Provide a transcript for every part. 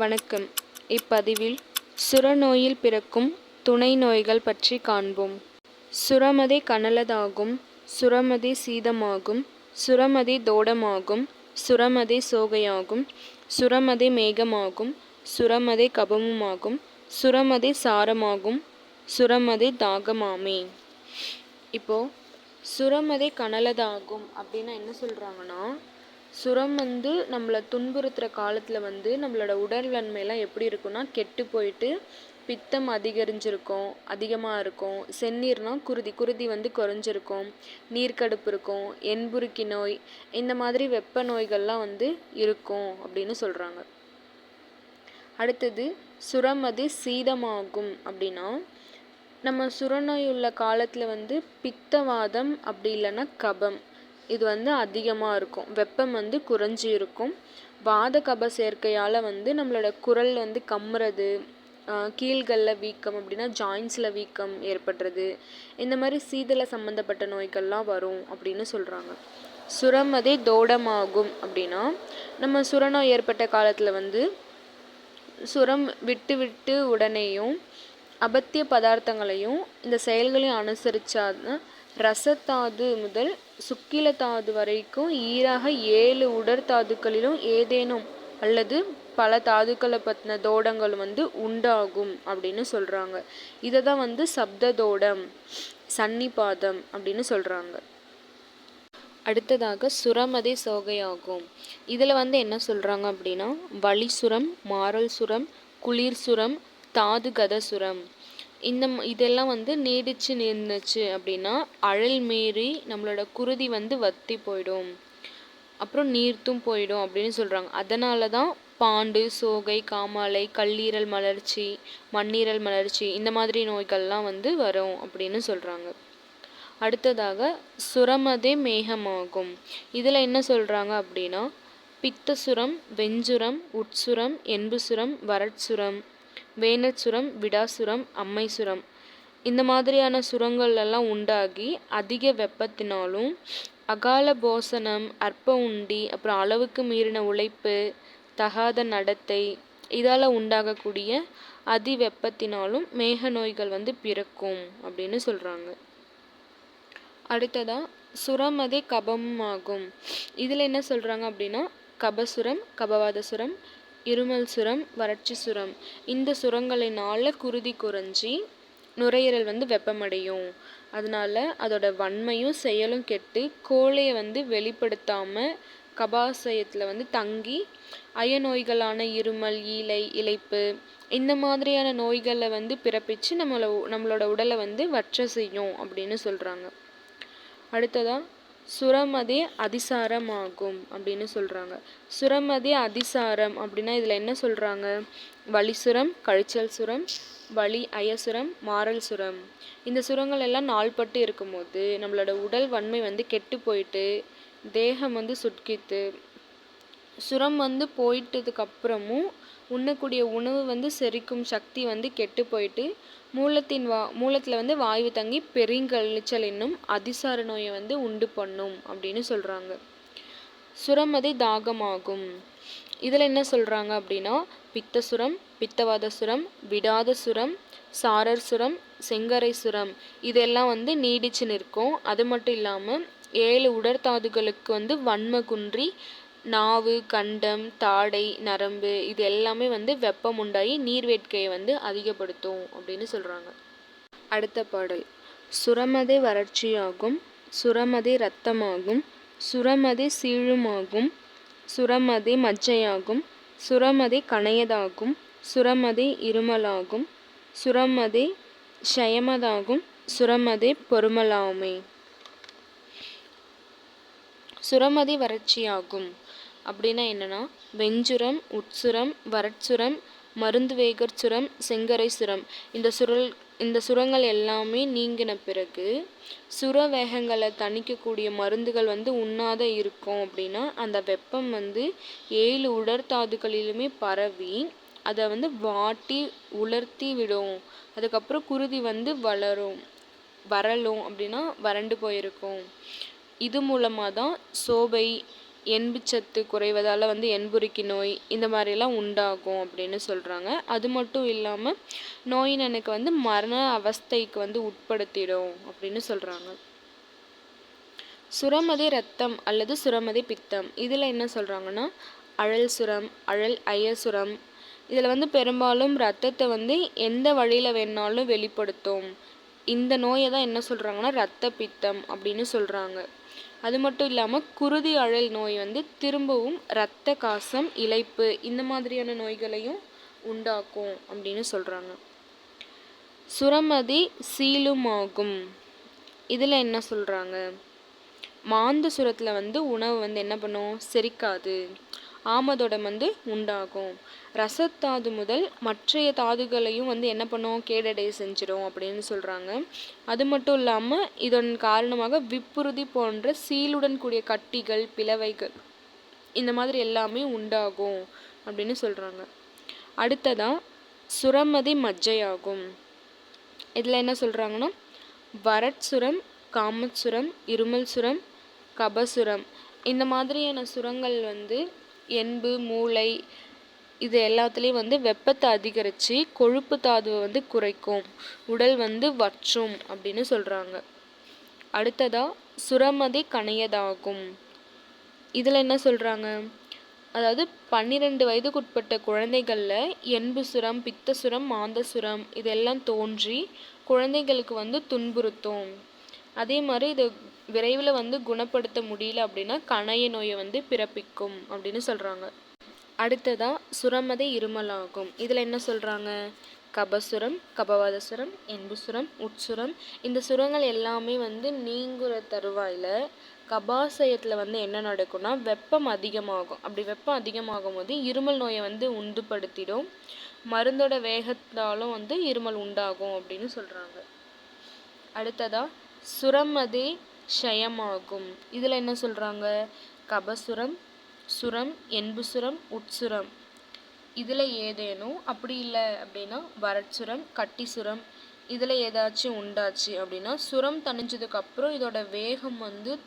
வணக்கம். இப்பதிவில் சுரநோயில் பிறக்கும் துணை நோய்கள் பற்றி காண்போம். சுரமதை கனலதாகும் சுரமதி சீதமாகும் சுரமதி தோடமாகும் சுரமதி சோகையாகும் சுரமதி மேகமாகும் சுரமதை கபமுமாகும் சுரமதை சாரமாகும் சுரமதி தாகமாமே. இப்போ சுரமதை கனலதாகும் அப்படின்னா என்ன சொல்கிறாங்கன்னா சுரம் வந்து நம்மளை துன்புறுத்துகிற காலத்தில் வந்து நம்மளோட உடல் வன்மையெல்லாம் எப்படி இருக்குன்னா கெட்டு போயிட்டு பித்தம் அதிகரிஞ்சிருக்கும் அதிகமாக இருக்கும். செந்நீர்னால் குருதி குருதி வந்து குறைஞ்சிருக்கும். நீர்க்கடுப்பு இருக்கும் என்புருக்கி நோய் இந்த மாதிரி வெப்ப நோய்கள்லாம் வந்து இருக்கும் அப்படின்னு சொல்கிறாங்க அடுத்தது சுரம் அது சீதமாகும் அப்படின்னா நம்ம சுரநோய் உள்ள காலத்தில் வந்து பித்தவாதம் அப்படி இல்லைன்னா கபம். இது வந்து அதிகமாக இருக்கும். வெப்பம் வந்து குறைஞ்சி இருக்கும். வாத கப சேர்க்கையால் வந்து நம்மளோட குரல் வந்து கம்முறது கீழ்களில் வீக்கம் அப்படின்னா ஜாயின்ஸில் வீக்கம் ஏற்படுறது இந்த மாதிரி சீதள சம்மந்தப்பட்ட நோய்கள்லாம் வரும் அப்படின்னு சொல்கிறாங்க சுரம் அதே தோடமாகும் அப்படின்னா நம்ம சுரநோய் ஏற்பட்ட காலத்தில் வந்து சுரம் விட்டு விட்டு உடனேயும் அபத்திய பதார்த்தங்களையும் இந்த செயல்களையும் அனுசரித்தாதான் ரசத்தாது முதல் சுக்கிலத்தாது வரைக்கும் ஈராக ஏழு உடற்தாதுக்களிலும் ஏதேனும் அல்லது பல தாதுக்களை பற்றின தோடங்கள் வந்து உண்டாகும் அப்படின்னு சொல்கிறாங்க இதை தான் வந்து சப்ததோடம் சன்னிபாதம் அப்படின்னு சொல்கிறாங்க அடுத்ததாக சுரமதை சோகையாகும். இதில் வந்து என்ன சொல்கிறாங்க அப்படின்னா வலி சுரம் மாரல் சுரம் குளிர் சுரம் தாது கத சுரம். இந்த இதெல்லாம் வந்து நீடிச்சு நின்றுச்சு அப்படின்னா அழல் மீறி நம்மளோட குருதி வந்து வற்றி போயிடும். அப்புறம் நீர்த்தும் போயிடும் அப்படின்னு சொல்கிறாங்க அதனால தான் பாண்டு சோகை காமாலை கல்லீரல் மலர்ச்சி மண்ணீரல் மலர்ச்சி இந்த மாதிரி நோய்கள்லாம் வந்து வரும் அப்படின்னு சொல்கிறாங்க அடுத்ததாக சுரமதே மேகமாகும். இதில் என்ன சொல்கிறாங்க அப்படின்னா பித்தசுரம் வெஞ்சுரம் உட்சுரம் என்புசுரம் வரட்சுரம் வேனச்சுரம் விடாசுரம் அம்மைசுரம். இந்த மாதிரியான சுரங்கள் எல்லாம் உண்டாகி அதிக வெப்பத்தினாலும் அகால போசனம் அற்ப உண்டி அப்புறம் அளவுக்கு மீறின உழைப்பு தகாத நடத்தை இதால் உண்டாகக்கூடிய அதி வெப்பத்தினாலும் மேக நோய்கள் வந்து பிறக்கும் அப்படின்னு சொல்கிறாங்க அடுத்ததாக சுரமதே கபமும் ஆகும். இதில் என்ன சொல்கிறாங்க அப்படின்னா கபசுரம் கபவாத சுரம் இருமல் சுரம் வறட்சி சுரம். இந்த சுரங்களினால் குருதி குறைஞ்சி நுரையீரல் வந்து வெப்பமடையும். அதனால அதோட வன்மையும் செயலும் கெட்டு கோழையை வந்து வெளிப்படுத்தாமல் கபாசயத்தில் வந்து தங்கி அய நோய்களான இருமல் ஈலை இலைப்பு இந்த மாதிரியான நோய்களை வந்து பிறப்பிச்சு நம்மளை நம்மளோட உடலை வந்து வற்ற செய்யும் அப்படின்னு சொல்கிறாங்க அடுத்ததாக சுரமதி அதிசாரம் ஆகும் அப்படின்னு சொல்கிறாங்க சுரமதி அதிசாரம் அப்படின்னா இதில் என்ன சொல்கிறாங்க வலிசுரம் கழிச்சல் சுரம் வலி அயசுரம் மாறல் சுரம். இந்த சுரங்கள் எல்லாம் நாள்பட்டு இருக்கும்போது நம்மளோட உடல் வன்மை வந்து கெட்டு போயிட்டு தேகம் வந்து சுட்கித்து சுரம் வந்து போயிட்டதுக்கப்புறமும் உண்ணக்கூடிய உணவு வந்து செரிக்கும் சக்தி வந்து கெட்டு போயிட்டு மூலத்தின் வா மூலத்தில் வந்து வாயு தங்கி பெருங்கழிச்சல் என்னும் அதிசார நோயை வந்து உண்டு பண்ணும் அப்படின்னு சொல்கிறாங்க சுரமதி தாகமாகும். இதில் என்ன சொல்கிறாங்க அப்படின்னா பித்தசுரம் பித்தவாத சுரம் விடாத சுரம் சாரர் சுரம் செங்கரை சுரம் இதெல்லாம் வந்து நீடிச்சு நிற்கும். அது மட்டும் இல்லாமல் ஏழு உடற்தாதுகளுக்கு வந்து வன்ம குன்றி நாவு கண்டம் தாடை நரம்பு இது எல்லாமே வந்து வெப்பம் உண்டாகி நீர் வேட்கையை வந்து அதிகப்படுத்தும் அப்படின்னு சொல்கிறாங்க அடுத்த பாடல். சுரமதை வறட்சியாகும் சுரமதை ரத்தமாகும் சுரமதை சீழுமாகும் சுரமதை மஜ்ஜையாகும் சுரமதை கணையதாகும் சுரமதை இருமலாகும் சுரமதை ஷயமதாகும் சுரமதை பொறுமலாமே. சுரமதி வறட்சியாகும் அப்படின்னா என்னென்னா வெஞ்சுரம் உட்சுரம் வரட்சுரம் மருந்து வேகர் சுரம் செங்கரை சுரம். இந்த சுரல் இந்த சுரங்கள் எல்லாமே நீங்கின பிறகு சுர வேகங்களை தணிக்கக்கூடிய மருந்துகள் வந்து உண்ணாத இருக்கும் அப்படின்னா அந்த வெப்பம் வந்து ஏழு உடற்தாதுகளிலுமே பரவி அதை வந்து வாட்டி உலர்த்தி விடும். அதுக்கப்புறம் குருதி வந்து வளரும் வரலும் அப்படின்னா வறண்டு போயிருக்கும். இது மூலமாக தான் சோபை எண்புச்சத்து குறைவதால் வந்து எண்புருக்கி நோய் இந்த மாதிரிலாம் உண்டாகும் அப்படின்னு சொல்கிறாங்க அது மட்டும் இல்லாமல் நோயின் எனக்கு வந்து மரண அவஸ்தைக்கு வந்து உட்படுத்திடும் அப்படின்னு சொல்கிறாங்க சுரமதி ரத்தம் அல்லது சுரமதி பித்தம் இதில் என்ன சொல்கிறாங்கன்னா அழல் சுரம் அழல் அயசுரம் இதில் வந்து பெரும்பாலும் ரத்தத்தை வந்து எந்த வழியில் வேணாலும் வெளிப்படுத்தும். இந்த நோயை தான் என்ன சொல்கிறாங்கன்னா ரத்த பித்தம் அப்படின்னு சொல்கிறாங்க அது மட்டும் இல்லாமல் குருதி அழல் நோய் வந்து திரும்பவும் இரத்த காசம் இழைப்பு இந்த மாதிரியான நோய்களையும் உண்டாக்கும் அப்படின்னு சொல்கிறாங்க சுரமதி சீலுமாகும். இதில் என்ன சொல்கிறாங்க மாந்த சுரத்தில் வந்து உணவு வந்து என்ன பண்ணும்? செரிக்காது. ஆமதோடம் வந்து உண்டாகும். ரசத்தாது முதல் மற்றைய தாதுகளையும் வந்து என்ன பண்ணும்? கேடடை செஞ்சிடும் அப்படின்னு சொல்கிறாங்க அது மட்டும் இல்லாமல் இதன் காரணமாக விப்புறுதி போன்ற சீலுடன் கூடிய கட்டிகள் பிளவைகள் இந்த மாதிரி எல்லாமே உண்டாகும் அப்படின்னு சொல்கிறாங்க அடுத்ததாக சுரமதி மஜ்ஜையாகும். இதில் என்ன சொல்கிறாங்கன்னா வரட்சுரம் காமச்சுரம் இருமல் சுரம் கபசுரம் இந்த மாதிரியான சுரங்கள் வந்து எண்பு மூளை இது எல்லாத்துலேயும் வந்து வெப்பத்தை அதிகரித்து கொழுப்பு தாதுவை வந்து குறைக்கும். உடல் வந்து வற்றும் அப்படின்னு சொல்கிறாங்க அடுத்ததாக சுரமதி கணையதாகும். இதில் என்ன சொல்கிறாங்க அதாவது பன்னிரெண்டு வயதுக்குட்பட்ட குழந்தைகளில் எண்பு சுரம் பித்த சுரம் மாந்த சுரம் இதெல்லாம் தோன்றி குழந்தைகளுக்கு வந்து துன்புறுத்தும். அதே மாதிரி இது விரைவில் வந்து குணப்படுத்த முடியல அப்படின்னா கணைய நோயை வந்து பிறப்பிக்கும் அப்படின்னு சொல்கிறாங்க அடுத்ததாக சுரமதை இருமலாகும் இதில் என்ன சொல்கிறாங்க கபசுரம் கபவாத சுரம் என்புசுரம் உட்சுரம் இந்த சுரங்கள் எல்லாமே வந்து நீங்குற தருவாயில் கபாசயத்தில் வந்து என்ன நடக்கும்னா வெப்பம் அதிகமாகும். அப்படி வெப்பம் அதிகமாகும் போது இருமல் நோயை வந்து உண்டுபடுத்திடும். மருந்தோட வேகத்தாலும் வந்து இருமல் உண்டாகும் அப்படின்னு சொல்கிறாங்க அடுத்ததாக சுரமதே க்ஷயமாகும். இதில் என்ன சொல்கிறாங்க கபசுரம் சுரம் என்புசுரம் உட்சுரம். இதில் ஏதேனும்? அப்படி இல்லை அப்படின்னா வரட்சுரம் கட்டி சுரம் இதில் ஏதாச்சும் உண்டாச்சு அப்படின்னா சுரம் தணிஞ்சதுக்கப்புறம் இதோட வேகம் வந்து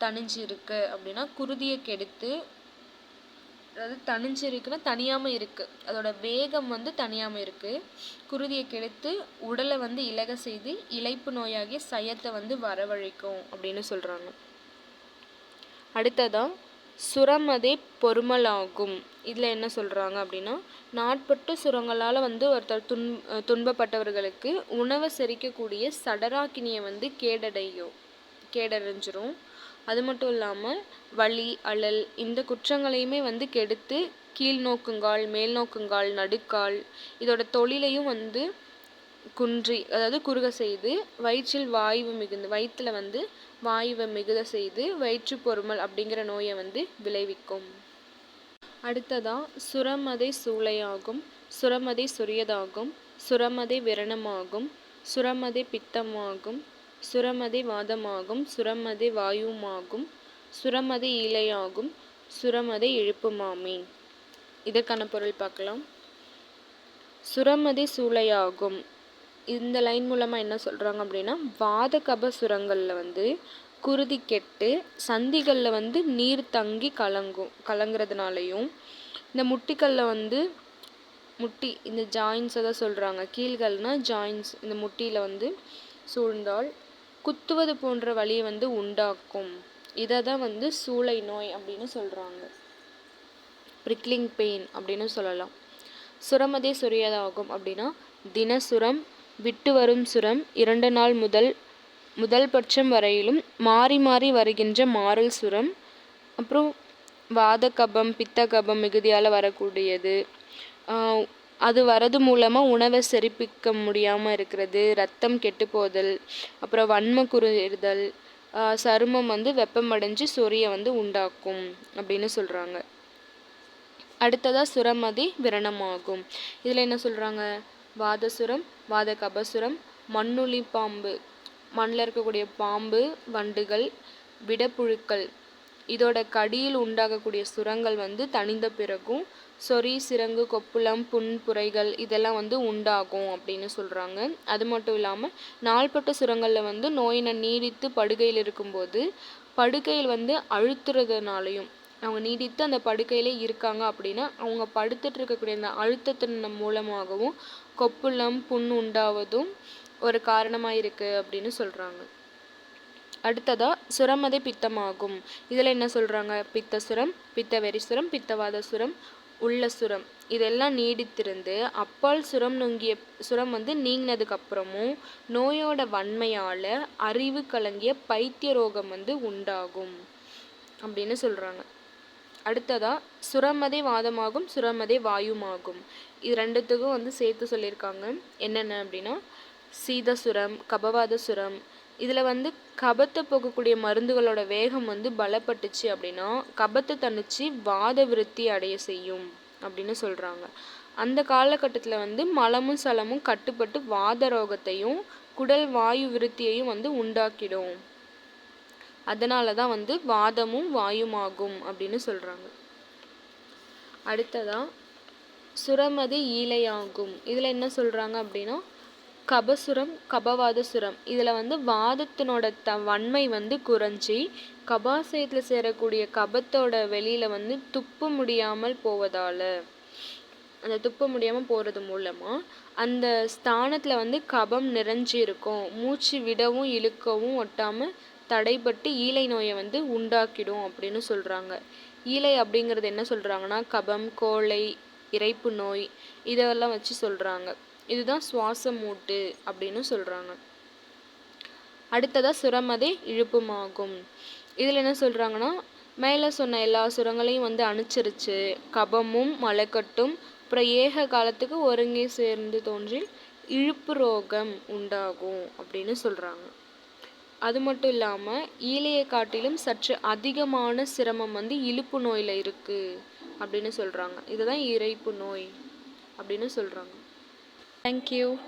தணிஞ்சிருக்கு அப்படின்னா குருதியை கெடுத்து அதாவது தணிஞ்சு இருக்குன்னா தனியாமல் இருக்குது அதோட வேகம் வந்து தனியாமல் இருக்குது குருதியை கெடுத்து உடலை வந்து இலக செய்து இழைப்பு நோயாகிய சயத்தை வந்து வரவழைக்கும் அப்படின்னு சொல்கிறாங்க அடுத்ததாக சுரமதே பொறுமலாகும். இதில் என்ன சொல்கிறாங்க அப்படின்னா நாட்பட்டு சுரங்களால் வந்து ஒருத்தர் துன் துன்பப்பட்டவர்களுக்கு உணவை செரிக்கக்கூடிய சடராக்கினியை வந்து கேடடையும் கேடடைஞ்சிரும். அது மட்டும் இல்லாமல் வலி அழல் இந்த குற்றங்களையுமே வந்து கெடுத்து கீழ் நோக்குங்கால் மேல் நோக்குங்கால் நடுக்கால் இதோட தொழிலையும் வந்து குன்றி அதாவது குறுக செய்து வயிற்றில் வாய்வு மிகுந்து வயிற்றில் வந்து வாயுவை மிகுத செய்து வயிற்று பொறுமல் அப்படிங்கிற நோயை வந்து விளைவிக்கும். அடுத்ததாக சுரமதை சூளையாகும் சுரமதை சொரியதாகும் சுரமதை விரணமாகும் சுரமதை பித்தமாகும் சுரமதி வாதமாகும் சுரமதி வாயுமாகும் சுரமதி ஈலையாகும் சுரமதி இழுப்புமாமே இதற்கான பொருள் பார்க்கலாம். சுரமதி சூளையாகும். இந்த லைன் மூலமாக என்ன சொல்கிறாங்க அப்படின்னா வாத கப சுரங்களில் வந்து குருதி கெட்டு சந்திகளில் வந்து நீர் தங்கி கலங்கும் கலங்குறதுனாலையும் இந்த முட்டிகளில் வந்து முட்டி இந்த ஜாயின்ஸை தான் சொல்கிறாங்க கீழ்கள்னால் ஜாயின்ஸ் இந்த முட்டியில் வந்து சூழ்ந்தால் குத்துவது போன்ற வலியை வந்து உண்டாக்கும். இதை தான் வந்து சூளை நோய் அப்படின்னு சொல்கிறாங்க ப்ரிக்லிங் பெயின் அப்படின்னு சொல்லலாம். சுரமதே சுரியதாகும் அப்படின்னா தினசுரம் விட்டு வரும் சுரம் இரண்டு நாள் முதல் முதல் பட்சம் வரையிலும் மாறி மாறி வருகின்ற மாறல் சுரம் அப்புறம் வாத கபம் பித்த கபம் மிகுதியால் வரக்கூடியது. அது வரது மூலமாக உணவை செரிப்பிக்க முடியாமல் இருக்கிறது ரத்தம் கெட்டு போதல் அப்புறம் வன்ம குறுதல் சருமம் வந்து வெப்பமடைஞ்சு சொறியை வந்து உண்டாக்கும் அப்படின்னு சொல்கிறாங்க அடுத்ததாக சுரமதி விரணமாகும். இதில் என்ன சொல்கிறாங்க வாதசுரம் வாத கபசுரம் மண்ணுளி பாம்பு. மண்ணில் இருக்கக்கூடிய பாம்பு வண்டுகள் விடப்புழுக்கள். இதோட கடியில் உண்டாகக்கூடிய சுரங்கள் வந்து தணிந்த பிறகும் சொறி சிறங்கு கொப்புளம் புண் புரைகள் இதெல்லாம் வந்து உண்டாகும் அப்படின்னு சொல்கிறாங்க அது மட்டும் இல்லாமல் நாள்பட்ட சுரங்களில் வந்து நோயினை நீடித்து படுகையில் இருக்கும்போது படுக்கையில் வந்து அழுத்துறதுனாலையும் அவங்க நீடித்து அந்த படுக்கையிலே இருக்காங்க அப்படின்னா அவங்க படுத்துட்டு இருக்கக்கூடிய அந்த அழுத்தத்தின் மூலமாகவும் கொப்புளம் புண் உண்டாவதும் ஒரு காரணமாக இருக்குது அப்படின்னு சொல்கிறாங்க அடுத்ததா சுரமதை பித்தமாகும். இதில் என்ன சொல்கிறாங்க பித்த சுரம் பித்த வெறிசுரம் பித்தவாத சுரம் உள்ள சுரம். இதெல்லாம் நீடித்திருந்து அப்பால் சுரம் நுங்கிய சுரம் வந்து நீங்கினதுக்கப்புறமும் நோயோட வன்மையால் அறிவு கலங்கிய பைத்திய ரோகம் வந்து உண்டாகும் அப்படின்னு சொல்கிறாங்க அடுத்ததாக சுரமதை வாதமாகும் சுரமதை வாயுமாகும். இது ரெண்டுத்துக்கும் வந்து சேர்த்து சொல்லியிருக்காங்க. என்னென்ன அப்படின்னா சீதசுரம் கபவாத சுரம் இதில் வந்து கபத்தை போக்கக்கூடிய மருந்துகளோட வேகம் வந்து பலப்பட்டுச்சு அப்படின்னா கபத்தை தணிச்சு வாத விருத்தி அடைய செய்யும் அப்படின்னு சொல்கிறாங்க அந்த காலகட்டத்தில் வந்து மலமும் சலமும் கட்டுப்பட்டு வாத ரோகத்தையும் குடல் வாயு விருத்தியையும் வந்து உண்டாக்கிடும். அதனால தான் வந்து வாதமும் வாயுமாகும் அப்படின்னு சொல்கிறாங்க அடுத்ததாக சுரமதி ஈலையாகும். இதில் என்ன சொல்கிறாங்க அப்படின்னா கபசுரம் கபவாதசுரம். இதில் வந்து வாதத்தினோட த வன்மை வந்து குறைஞ்சி கபாசயத்தில் சேரக்கூடிய கபத்தோட வெளியில் வந்து துப்ப முடியாமல் போவதால் அந்த துப்ப முடியாமல் போகிறது மூலமாக அந்த ஸ்தானத்தில் வந்து கபம் நிறைஞ்சி இருக்கும். மூச்சு விடவும் இழுக்கவும் ஒட்டாமல் தடைப்பட்டு ஈலை நோயை வந்து உண்டாக்கிடும் அப்படின்னு சொல்கிறாங்க ஈலை அப்படிங்கிறது என்ன சொல்கிறாங்கன்னா கபம் கோழை இறைப்பு நோய் இதெல்லாம் வச்சு சொல்கிறாங்க இதுதான் சுவாச மூட்டு அப்படின்னு சொல்கிறாங்க அடுத்ததாக சுரமதை இழுப்புமாகும். இதில் என்ன சொல்கிறாங்கன்னா மேலே சொன்ன எல்லா சுரங்களையும் வந்து அனுச்சரித்து கபமும் மலைக்கட்டும் அப்புறம் ஏக காலத்துக்கு ஒருங்கே சேர்ந்து தோன்றி இழுப்பு ரோகம் உண்டாகும் அப்படின்னு சொல்கிறாங்க அது மட்டும் இல்லாமல் ஈழையை காட்டிலும் சற்று அதிகமான சிரமம் வந்து இழுப்பு நோயில் இருக்குது அப்படின்னு சொல்கிறாங்க இதுதான் இறைப்பு நோய் அப்படின்னு சொல்கிறாங்க Thank you.